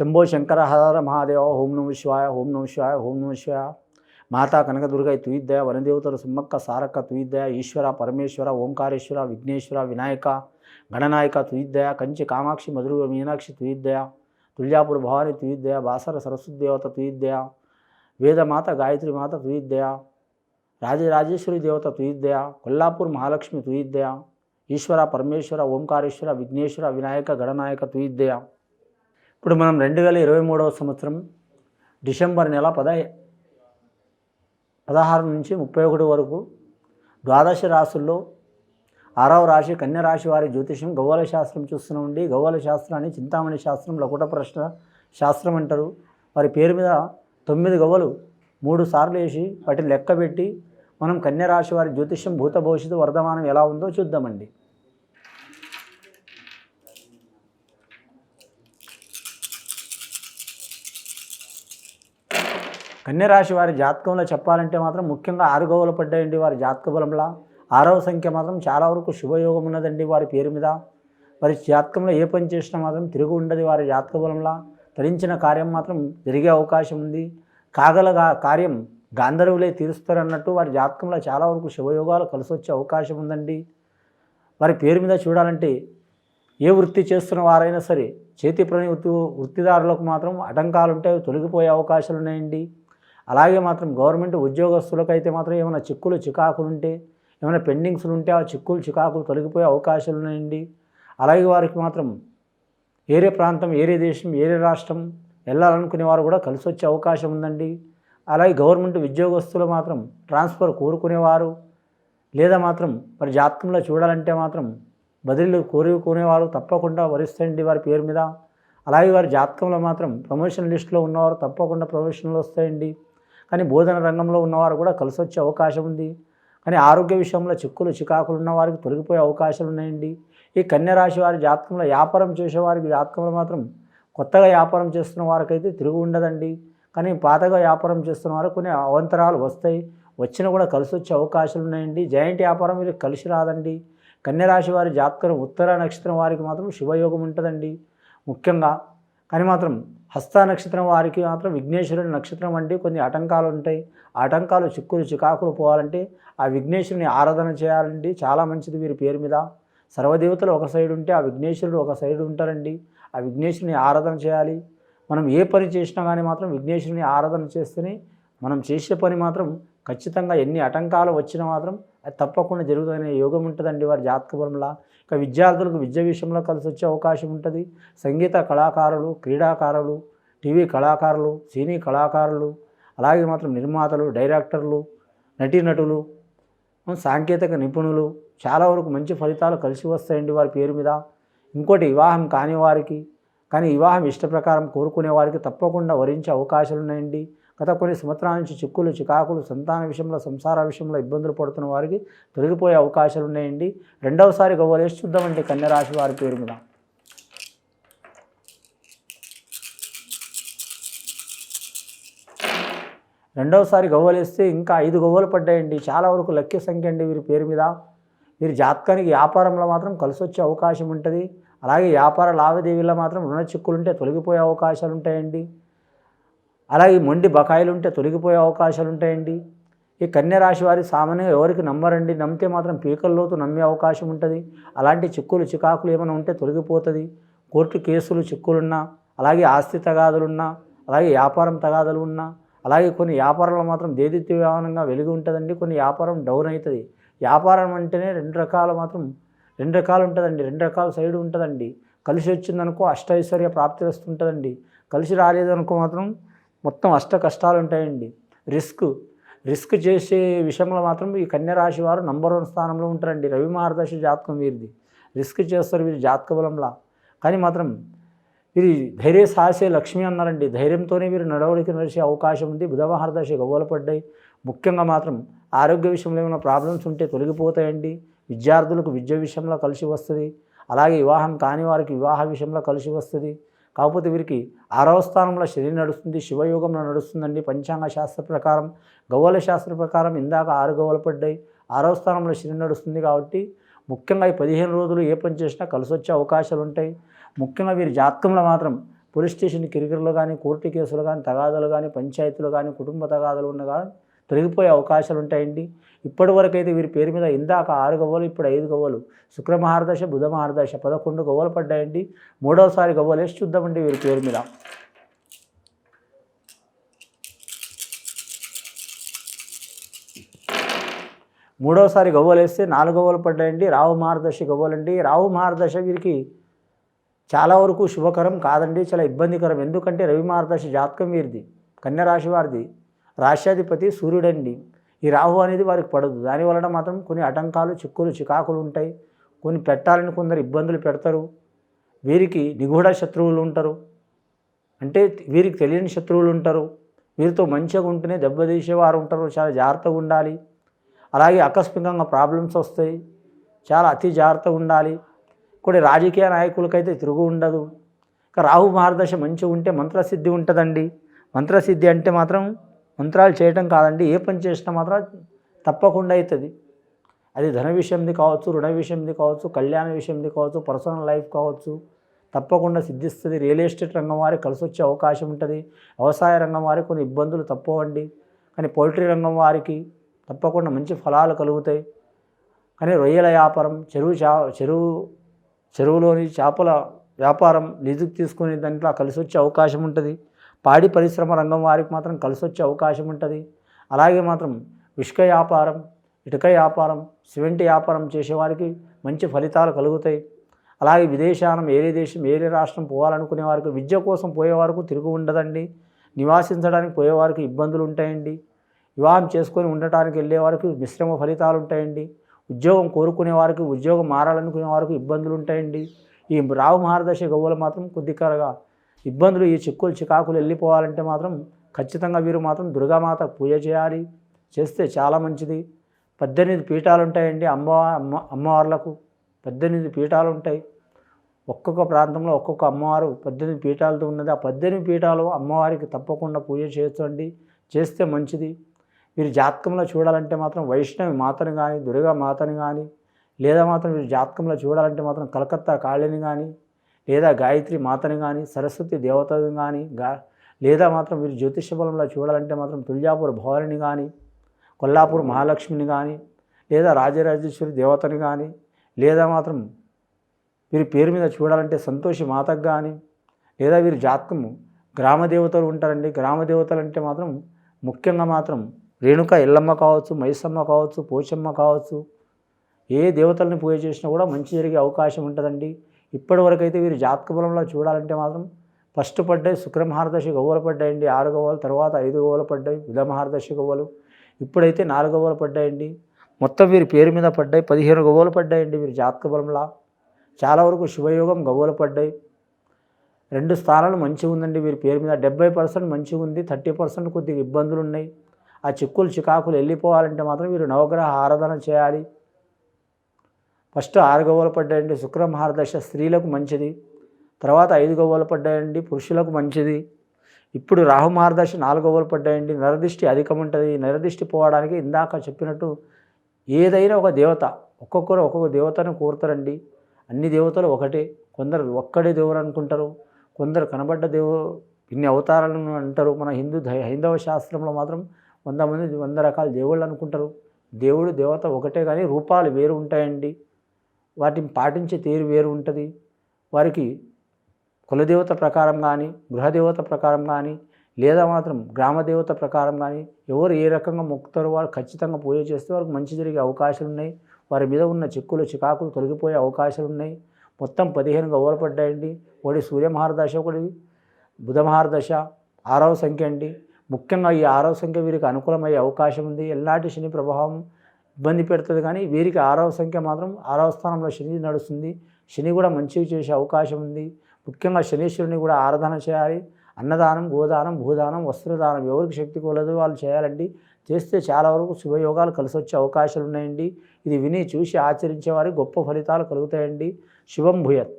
शंभो शंकर, हर महादेव, ओम नम शिवाय, ओम नम शिवाय, ओम नम शिवाय। माता कनक दुर्ग तुय्दय वनदेवत सुम्मक सारक तुय्दय ईश्वर, परमेश्वर, ओंकारेश्वर, विघ्नेश्वर, विनायक, गणनायक तुय्दय कंचि कामाक्षी मधुर मीनाक्षी तुय्दय तुजापुर भवानी तुय्दय बासर, सरस्वती देवता तुय्दय वेदमाता, गायत्री माता तुय्दय राजराजेश्वरी देवता तुय्दय कोल्लापुर महालक्ष्मी तुय्दय ईश्वर, परमेश्वर, ओंकारेश्वर, विघ्नेश्वर, विनायक, गणनायक तुय्दया ఇప్పుడు మనం రెండు వేల ఇరవై మూడవ సంవత్సరం డిసెంబర్ నెల పద పదహారు నుంచి ముప్పై ఒకటి వరకు ద్వాదశ రాశుల్లో ఆరవ రాశి కన్య రాశి వారి జ్యోతిషం గౌవల శాస్త్రం చూస్తున్నామండి గౌవల శాస్త్రాన్ని చింతామణి శాస్త్రం లకుట ప్రశ్న శాస్త్రం అంటారు. వారి పేరు మీద తొమ్మిది గవ్వలు మూడు సార్లు వేసి వాటిని లెక్క పెట్టి మనం కన్య రాశి వారి జ్యోతిషం భూత భవిష్యత్తు వర్ధమానం ఎలా ఉందో చూద్దామండి. కన్యరాశి వారి జాతకంలో చెప్పాలంటే మాత్రం ముఖ్యంగా ఆరుగోవలు పడ్డాయండి వారి జాతక బలంలా. ఆరవ సంఖ్య మాత్రం చాలా వరకు శుభయోగం ఉన్నదండి వారి పేరు మీద. వారి జాతకంలో ఏ పని చేసినా మాత్రం తిరుగు ఉండదు వారి జాతక బలంలా. తరించిన కార్యం మాత్రం జరిగే అవకాశం ఉంది. కాగల కార్యం గాంధర్వులే తీరుస్తారన్నట్టు వారి జాతకంలో చాలా వరకు శుభయోగాలు కలిసి వచ్చే అవకాశం ఉందండి. వారి పేరు మీద చూడాలంటే ఏ వృత్తి చేస్తున్న వారైనా సరే చేతి పని వృత్తి వృత్తిదారులకు మాత్రం ఆటంకాలు తొలగిపోయే అవకాశాలు ఉన్నాయండి అలాగే మాత్రం గవర్నమెంట్ ఉద్యోగస్తులకైతే మాత్రం ఏమైనా చిక్కులు చికాకులు ఉంటే ఏమైనా పెండింగ్స్లు ఉంటే ఆ చిక్కులు చికాకులు తొలగిపోయే అవకాశాలు ఉన్నాయండి. అలాగే వారికి మాత్రం ఏరే ప్రాంతం ఏరే దేశం ఏరే రాష్ట్రం వెళ్ళాలనుకునే వారు కూడా కలిసి వచ్చే అవకాశం ఉందండి. అలాగే గవర్నమెంట్ ఉద్యోగస్తులు మాత్రం ట్రాన్స్ఫర్ కోరుకునేవారు లేదా మాత్రం మరి జాతకంలో చూడాలంటే మాత్రం బదిలీలు కోరుకునేవారు తప్పకుండా వరిస్తాయండి వారి పేరు మీద. అలాగే వారి జాతకంలో మాత్రం ప్రమోషన్ లిస్టులో ఉన్నవారు తప్పకుండా ప్రమోషన్లు వస్తాయండి. కానీ బోధన రంగంలో ఉన్నవారు కూడా కలిసి వచ్చే అవకాశం ఉంది. కానీ ఆరోగ్య విషయంలో చిక్కులు చికాకులు ఉన్న వారికి తొలగిపోయే అవకాశాలు ఉన్నాయండి. ఈ కన్యరాశి వారి జాతకంలో వ్యాపారం చేసేవారికి జాతకంలో మాత్రం కొత్తగా వ్యాపారం చేస్తున్న వారికైతే తిరుగు ఉండదండి. కానీ పాతగా వ్యాపారం చేస్తున్న వారు కొన్ని అవంతరాలు వస్తాయి. వచ్చినా కూడా కలిసి వచ్చే అవకాశాలు ఉన్నాయండి. జాయింట్ వ్యాపారం వీరికి కలిసి రాదండి. కన్యరాశి వారి జాతకం ఉత్తర నక్షత్రం వారికి మాత్రం శుభయోగం ఉంటుందండి. ముఖ్యంగా కానీ మాత్రం హస్త నక్షత్రం వారికి మాత్రం విఘ్నేశ్వరుని నక్షత్రం అంటే కొన్ని ఆటంకాలు ఉంటాయి. ఆ ఆటంకాలు చిక్కులు చికాకులు పోవాలంటే ఆ విఘ్నేశ్వరుని ఆరాధన చేయాలండి. చాలా మంచిది వీరి పేరు మీద. సర్వదేవతలు ఒక సైడ్ ఉంటే ఆ విఘ్నేశ్వరుడు ఒక సైడ్ ఉంటారండి. ఆ విఘ్నేశ్వరుని ఆరాధన చేయాలి. మనం ఏ పని చేసినా కానీ మాత్రం విఘ్నేశ్వరుని ఆరాధన చేస్తేనే మనం చేసే పని మాత్రం ఖచ్చితంగా ఎన్ని ఆటంకాలు వచ్చినా మాత్రం అది తప్పకుండా జరుగుతుందనే యోగం ఉంటుందండి వారి జాతక బలంలా ఇక విద్యార్థులకు విద్య విషయంలో కలిసి వచ్చే అవకాశం ఉంటుంది. సంగీత కళాకారులు క్రీడాకారులు టీవీ కళాకారులు సినీ కళాకారులు అలాగే మాత్రం నిర్మాతలు డైరెక్టర్లు నటీనటులు సాంకేతిక నిపుణులు చాలా వరకు మంచి ఫలితాలు కలిసి వస్తాయండి వారి పేరు మీద. ఇంకోటి వివాహం కాని వారికి కానీ వివాహం ఇష్ట ప్రకారం కోరుకునే వారికి తప్పకుండా వరించే అవకాశాలు ఉన్నాయండి గత కొన్ని సంవత్సరాల నుంచి చిక్కులు చికాకులు సంతాన విషయంలో సంసార విషయంలో ఇబ్బందులు పడుతున్న వారికి తొలగిపోయే అవకాశాలు ఉన్నాయండి. రెండవసారి గవ్వలేసి చూద్దామండి కన్యరాశి వారి పేరు మీద. రెండవసారి గవ్వలేస్తే ఇంకా ఐదు గవ్వలు పడ్డాయండి. చాలా వరకు లక్ష్య సంఖ్య అండి వీరి పేరు మీద. వీరి జాతకానికి వ్యాపారంలో మాత్రం కలిసి వచ్చే అవకాశం ఉంటుంది. అలాగే వ్యాపార లావాదేవీల్లో మాత్రం రుణ చిక్కులుంటే తొలగిపోయే అవకాశాలు ఉంటాయండి. అలాగే మొండి బకాయిలు ఉంటే తొలగిపోయే అవకాశాలు ఉంటాయండి ఈ కన్యరాశి వారి సామాన్యంగా ఎవరికి నమ్మరండి. నమ్మితే మాత్రం పీకల్లోతు నమ్మే అవకాశం ఉంటుంది అలాంటి చిక్కులు చికాకులు ఏమైనా ఉంటే తొలగిపోతుంది. కోర్టు కేసులు చిక్కులున్నా అలాగే ఆస్తి తగాదులున్నా అలాగే వ్యాపారం తగాదులు ఉన్నా అలాగే కొన్ని వ్యాపారాలు మాత్రం దేదీప్యమానంగా వెలిగి ఉంటుందండి. కొన్ని వ్యాపారం డౌన్ అవుతుంది వ్యాపారం అంటేనే రెండు రకాలు మాత్రం రెండు రకాలు ఉంటుందండి. రెండు రకాల సైడ్ ఉంటుందండి. కలిసి వచ్చిందనుకో అష్టైశ్వర్య ప్రాప్తి వస్తుంటుందండి. కలిసి రాలేదనుకో మాత్రం మొత్తం అష్ట కష్టాలు ఉంటాయండి. రిస్క్ రిస్క్ చేసే విషయంలో మాత్రం ఈ కన్యరాశి వారు నంబర్ వన్ స్థానంలో ఉంటారండి. రవి మహర్దశ జాతకం వీరిది. రిస్క్ చేస్తారు వీరి జాతక బలంలా. కానీ మాత్రం వీరి ధైర్య సాహసే లక్ష్మి అన్నారండి. ధైర్యంతోనే వీరు నడవడికి నడిచే అవకాశం ఉంది. బుధ మహర్దశ గవ్వలు పడ్డాయి. ముఖ్యంగా మాత్రం ఆరోగ్య విషయంలో ఏమైనా ప్రాబ్లమ్స్ ఉంటే తొలగిపోతాయండి. విద్యార్థులకు విద్య విషయంలో కలిసి వస్తుంది. అలాగే వివాహం కాని వారికి వివాహ విషయంలో కలిసి వస్తుంది. కాకపోతే వీరికి ఆరవ స్థానంలో శని నడుస్తుంది శివయోగంలో నడుస్తుందండి. పంచాంగ శాస్త్ర ప్రకారం గవ్వల శాస్త్ర ప్రకారం ఇందాక ఆరు గవ్వలు పడ్డాయి. ఆరవ స్థానంలో శని నడుస్తుంది కాబట్టి ముఖ్యంగా ఈ పదిహేను రోజులు ఏ పని చేసినా కలిసి వచ్చే అవకాశాలు ఉంటాయి. ముఖ్యంగా వీరి జాతకంలో మాత్రం పోలీస్ స్టేషన్ కిరికిరలు కానీ కోర్టు కేసులు కానీ తగాదాలు కానీ పంచాయతీలు కానీ కుటుంబ తగాదాలు ఉన్న కానీ తొలగిపోయే అవకాశాలు ఉంటాయండి ఇప్పటి వరకు అయితే వీరి పేరు మీద ఇందాక ఆరు గవ్వలు ఇప్పుడు ఐదు గవ్వలు శుక్ర మహారదశ బుధ మహారదశ పదకొండు గవ్వలు పడ్డాయండి. మూడవసారి గవ్వలు వేసి చూద్దామండి వీరి పేరు మీద. మూడవసారి గవ్వలు వేస్తే నాలుగు గవ్వలు పడ్డాయండి. రావు మహారదశ గవ్వలండి. రావు మహారదశ వీరికి చాలా వరకు శుభకరం కాదండి చాలా ఇబ్బందికరం. ఎందుకంటే రవి మహారదశ జాతకం వీరిది కన్యరాశి వారిది. రాష్ట్రాధిపతి సూర్యుడండి. ఈ రాహు అనేది వారికి పడదు. దాని వలన మాత్రం కొన్ని ఆటంకాలు చిక్కులు చికాకులు ఉంటాయి. కొన్ని పెట్టాలని కొందరు ఇబ్బందులు పెడతారు. వీరికి నిగూఢ శత్రువులు ఉంటారు. అంటే వీరికి తెలియని శత్రువులు ఉంటారు. వీరితో మంచిగా ఉంటేనే దెబ్బతీసేవారు ఉంటారు. చాలా జాగ్రత్తగా ఉండాలి. అలాగే ఆకస్మికంగా ప్రాబ్లమ్స్ వస్తాయి. చాలా అతి జాగ్రత్తగా ఉండాలి. కొన్ని రాజకీయ నాయకులకైతే తిరుగు ఉండదు. ఇక రాహు మార్గదర్శ మంచిగా ఉంటే మంత్రసిద్ధి ఉంటుందండి. మంత్రసిద్ధి అంటే మాత్రం మంత్రాలు చేయటం కాదండి. ఏ పని చేసినా మాత్రం తప్పకుండా అవుతుంది. అది ధన విషయంది కావచ్చు రుణ విషయంది కావచ్చు కళ్యాణ విషయంది కావచ్చు పర్సనల్ లైఫ్ కావచ్చు. తప్పకుండా సిద్ధిస్తుంది. రియల్ ఎస్టేట్ రంగం వారికి కలిసి వచ్చే అవకాశం ఉంటుంది. వ్యవసాయ రంగం వారికి కొన్ని ఇబ్బందులు తప్పవండి. కానీ పౌల్ట్రీ రంగం వారికి తప్పకుండా మంచి ఫలాలు కలుగుతాయి. కానీ రొయ్యల వ్యాపారం చెరువు చా చెరువు చెరువులోని చేపల వ్యాపారం లీజుకు తీసుకునే దాంట్లో కలిసి వచ్చే అవకాశం ఉంటుంది. పాడి పరిశ్రమ రంగం వారికి మాత్రం కలిసి వచ్చే అవకాశం ఉంటుంది. అలాగే మాత్రం ఇసుక వ్యాపారం ఇటుక వ్యాపారం సిమెంట్ వ్యాపారం చేసేవారికి మంచి ఫలితాలు కలుగుతాయి. అలాగే విదేశానం ఏరే దేశం ఏరే రాష్ట్రం పోవాలనుకునే వారికి విద్య కోసం పోయే వరకు తిరుగు ఉండదండి. నివాసించడానికి పోయేవారికి ఇబ్బందులు ఉంటాయండి. వివాహం చేసుకొని ఉండటానికి వెళ్ళే వారికి మిశ్రమ ఫలితాలు ఉంటాయండి. ఉద్యోగం కోరుకునే వారికి ఉద్యోగం మారాలనుకునే వారికి ఇబ్బందులు ఉంటాయండి. ఈ రావు మహారదశ గవ్వలు మాత్రం కొద్దిగా ఇబ్బందులు ఈ చిక్కులు చికాకులు వెళ్ళిపోవాలంటే మాత్రం ఖచ్చితంగా వీరు మాత్రం దుర్గామాత పూజ చేయాలి. చేస్తే చాలా మంచిది. పద్దెనిమిది పీఠాలు ఉంటాయండి అమ్మ అమ్మ అమ్మవార్లకు. పద్దెనిమిది పీఠాలు ఉంటాయి. ఒక్కొక్క ప్రాంతంలో ఒక్కొక్క అమ్మవారు పద్దెనిమిది పీఠాలతో ఉన్నది. ఆ పద్దెనిమిది పీఠాలు అమ్మవారికి తప్పకుండా పూజ చేయండి. చేస్తే మంచిది. వీరి జాతకంలో చూడాలంటే మాత్రం వైష్ణవి మాతను కానీ దుర్గా మాతని కానీ లేదా మాత్రం వీరి జాతకంలో చూడాలంటే మాత్రం కలకత్తా కాళిని కానీ లేదా గాయత్రి మాతని కానీ సరస్వతి దేవతని కానీ గా లేదా మాత్రం వీరు జ్యోతిష బలంలో చూడాలంటే మాత్రం తుల్జాపూర్ భవానిని కానీ కొల్లాపూర్ మహాలక్ష్మిని కానీ లేదా రాజరాజేశ్వరి దేవతని కానీ లేదా మాత్రం వీరి పేరు మీద చూడాలంటే సంతోషి మాతకు కానీ లేదా వీరి జాతకము గ్రామ దేవతలు ఉంటారండి. గ్రామ దేవతలు అంటే మాత్రం ముఖ్యంగా మాత్రం రేణుక ఎల్లమ్మ కావచ్చు మైసమ్మ కావచ్చు పోచమ్మ కావచ్చు ఏ దేవతల్ని పూజ చేసినా కూడా మంచి జరిగే అవకాశం ఉంటుందండి. ఇప్పటి వరకు అయితే వీరు జాతక బలంలో చూడాలంటే మాత్రం ఫస్ట్ పడ్డాయి శుక్రమహారదశి గవ్వలు పడ్డాయండి. ఆరు గవ్వలు తర్వాత ఐదు గవ్వలు పడ్డాయి. విధమహారదశి గవ్వలు. ఇప్పుడైతే నాలుగు గవ్వలు పడ్డాయండి. మొత్తం వీరి పేరు మీద పడ్డాయి. పదిహేను గవ్వలు పడ్డాయండి వీరి జాతక బలంలా చాలా వరకు శుభయోగం గవ్వలు పడ్డాయి. రెండు స్థానాలు మంచిగా ఉందండి వీరి పేరు మీద. డెబ్బై పర్సెంట్ మంచిగా ఉంది. థర్టీ పర్సెంట్ కొద్దిగా ఇబ్బందులు ఉన్నాయి. ఆ చిక్కులు చికాకులు వెళ్ళిపోవాలంటే మాత్రం వీరు నవగ్రహ ఆరాధన చేయాలి. ఫస్ట్ ఆరు గవ్వలు పడ్డాయండి. శుక్ర మహారదశ స్త్రీలకు మంచిది. తర్వాత ఐదు గవ్వలు పడ్డాయండి. పురుషులకు మంచిది. ఇప్పుడు రాహు మహారదశ నాలుగు గవ్వలు పడ్డాయండి. నరదిష్టి అధికం ఉంటుంది నరదిష్టి పోవడానికి ఇందాక చెప్పినట్టు ఏదైనా ఒక దేవత ఒక్కొక్కరు ఒక్కొక్క దేవతను కోరుతారండి. అన్ని దేవతలు ఒకటే. కొందరు ఒక్కడే దేవుడు అనుకుంటారు. కొందరు కనబడ్డ దేవు ఇన్ని అవతారాలను అంటారు. మన హిందూ హైందవ శాస్త్రంలో మాత్రం వంద మంది వంద రకాల దేవుళ్ళు అనుకుంటారు. దేవుడు దేవత ఒకటే కానీ రూపాలు వేరు ఉంటాయండి. వాటిని పాటించే తీరు వేరు ఉంటుంది. వారికి కులదేవత ప్రకారం కానీ గృహదేవత ప్రకారం కానీ లేదా మాత్రం గ్రామదేవత ప్రకారం కానీ ఎవరు ఏ రకంగా మొక్కుతారో వారు ఖచ్చితంగా పూజ చేస్తే వారికి మంచి జరిగే అవకాశాలు ఉన్నాయి. వారి మీద ఉన్న చిక్కులు చికాకులు తొలగిపోయే అవకాశాలు ఉన్నాయి. మొత్తం పదిహేను గవ్వలు పడ్డాయండి ఒకటి సూర్యమహారదశ ఒకటి బుధమహారదశ ఆరవ సంఖ్య అండి. ముఖ్యంగా ఈ ఆరవ సంఖ్య వీరికి అనుకూలమయ్యే అవకాశం ఉంది. ఎలాంటి శని ప్రభావం ఇబ్బంది పెడుతుంది కానీ వీరికి ఆరవ సంఖ్య మాత్రం ఆరవ స్థానంలో శని నడుస్తుంది. శని కూడా మంచిగా చేసే అవకాశం ఉంది. ముఖ్యంగా శనీశ్వరుని కూడా ఆరాధన చేయాలి. అన్నదానం గోదానం భూదానం వస్త్రదానం ఎవరికి శక్తి కోలదో వాళ్ళు చేయాలండి. చేస్తే చాలా వరకు శుభయోగాలు కలిసి వచ్చే అవకాశాలు ఉన్నాయండి ఇది విని చూసి ఆచరించే వారికి గొప్ప ఫలితాలు కలుగుతాయండి. శుభం భూయత్.